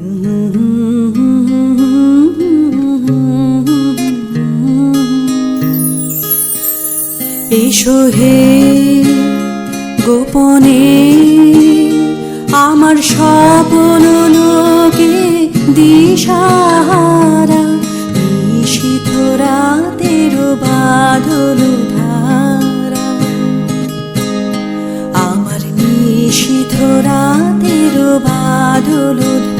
এসো হে গোপনে, আমার স্বপ্ন লোকে দিশাহারা নিশিথ রাতের বাদল ধারা আমার নিশিথ রাতের বাদল ধারা